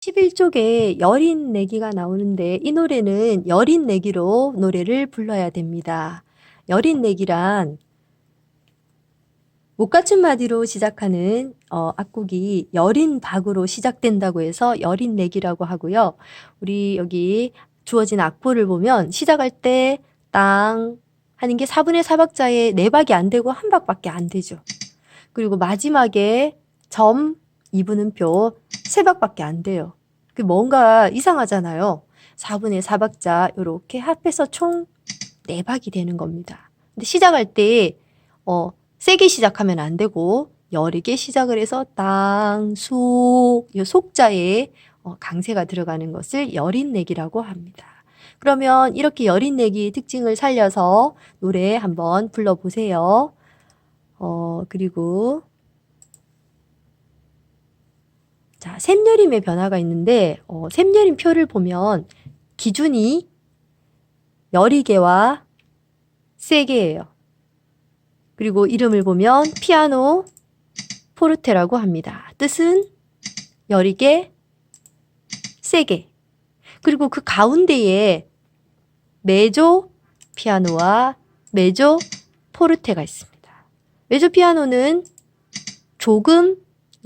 11쪽에 여린 내기가 나오는데 이 노래는 여린 내기로 노래를 불러야 됩니다. 여린 내기란 못 갖춘 마디로 시작하는 어, 악곡이 여린 박으로 시작된다고 해서 여린 내기라고 하고요. 우리 여기 주어진 악보를 보면 시작할 때 땅 하는 게 4분의 4박자에 4박이 안 되고 한 박밖에 안 되죠. 그리고 마지막에 점 2분음표 3박밖에 안 돼요. 그 뭔가 이상하잖아요. 4분의 4박자 이렇게 합해서 총 4박이 되는 겁니다. 근데 시작할 때 어, 세게 시작하면 안 되고 여리게 시작을 해서 땅, 속, 요 속자에 어, 강세가 들어가는 것을 여린내기라고 합니다. 그러면 이렇게 여린내기 특징을 살려서 노래 한번 불러보세요. 어, 그리고 자, 샘여림의 변화가 있는데 어, 샘여림 표를 보면 기준이 여리개와 세게예요. 그리고 이름을 보면 피아노 포르테라고 합니다. 뜻은 여리게 세게. 그리고 그 가운데에 메조 피아노와 메조 포르테가 있습니다. 메조 피아노는 조금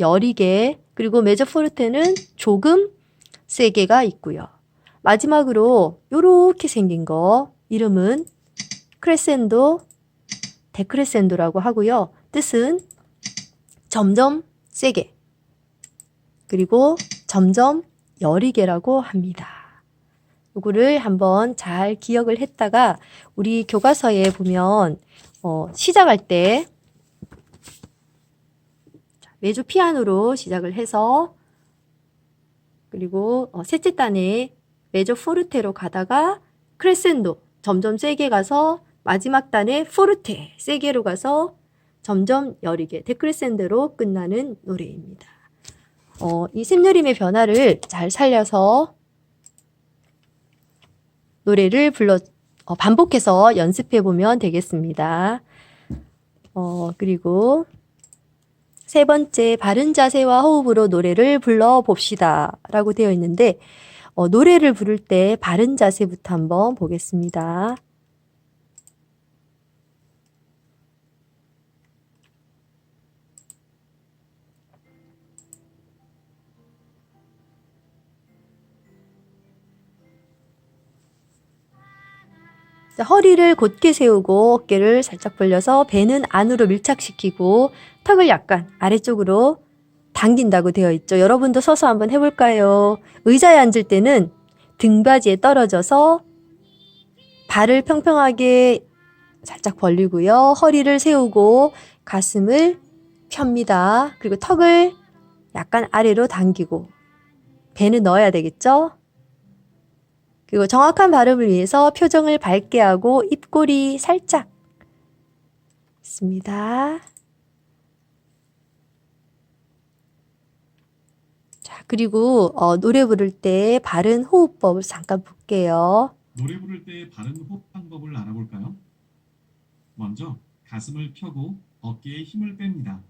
여리게 그리고 메조 포르테는 조금 세게가 있고요. 마지막으로 요렇게 생긴 거 이름은 크레센도 데크레센도라고 하고요. 뜻은 점점 세게 그리고 점점 여리게라고 합니다. 요거를 한번 잘 기억을 했다가 우리 교과서에 보면 어, 시작할 때 메조 피아노로 시작을 해서 그리고 어, 셋째 단에 메조 포르테로 가다가 크레센도 점점 세게 가서 마지막 단에 포르테 세게로 가서 점점 여리게 데크레센드로 끝나는 노래입니다. 어, 이 샘여림의 변화를 잘 살려서 노래를 불러 어, 반복해서 연습해 보면 되겠습니다. 어, 그리고 세 번째 바른 자세와 호흡으로 노래를 불러 봅시다 라고 되어 있는데 어, 노래를 부를 때 바른 자세부터 한번 보겠습니다. 자, 허리를 곧게 세우고 어깨를 살짝 벌려서 배는 안으로 밀착시키고 턱을 약간 아래쪽으로 당긴다고 되어 있죠. 여러분도 서서 한번 해볼까요? 의자에 앉을 때는 등받이에 떨어져서 발을 평평하게 살짝 벌리고요. 허리를 세우고 가슴을 펴니다. 그리고 턱을 약간 아래로 당기고 배는 넣어야 되겠죠? 그리고 정확한 발음을 위해서 표정을 밝게 하고 입꼬리 살짝 있습니다. 자, 그리고 어, 노래 부를 때 바른 호흡법을 잠깐 볼게요. 노래 부를 때 바른 호흡 방법을 알아볼까요? 먼저 가슴을 펴고 어깨에 힘을 뺍니다.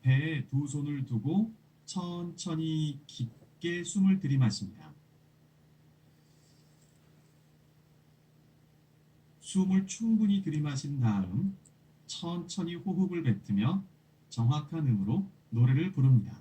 배에 두 손을 두고 천천히 깊게 숨을 들이마십니다. 숨을 충분히 들이마신 다음 천천히 호흡을 뱉으며 정확한 음으로 노래를 부릅니다.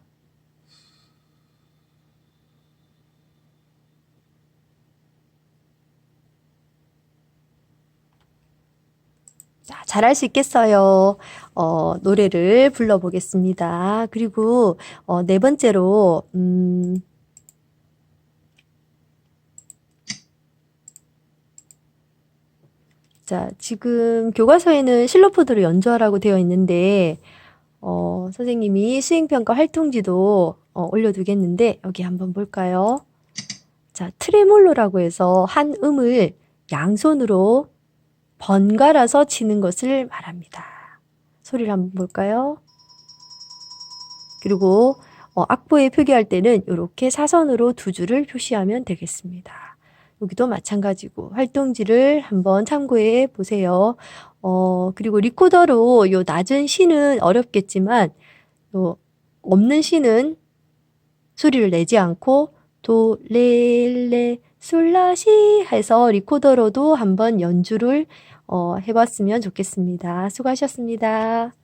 자, 잘할 수 있겠어요. 어, 노래를 불러보겠습니다. 그리고 어, 네 번째로 음, 자, 지금 교과서에는 실로포드로 연주하라고 되어 있는데 어, 선생님이 수행평가 활동지도 어, 올려두겠는데 여기 한번 볼까요? 자, 트레몰로라고 해서 한 음을 양손으로 번갈아서 치는 것을 말합니다. 소리를 한번 볼까요? 그리고 어, 악보에 표기할 때는 이렇게 사선으로 두 줄을 표시하면 되겠습니다. 여기도 마찬가지고 활동지를 한번 참고해 보세요. 어, 그리고 리코더로 요 낮은 시는 어렵겠지만 요 없는 시는 소리를 내지 않고 도, 레, 레, 솔라시 해서 리코더로도 한번 연주를 어, 해봤으면 좋겠습니다. 수고하셨습니다.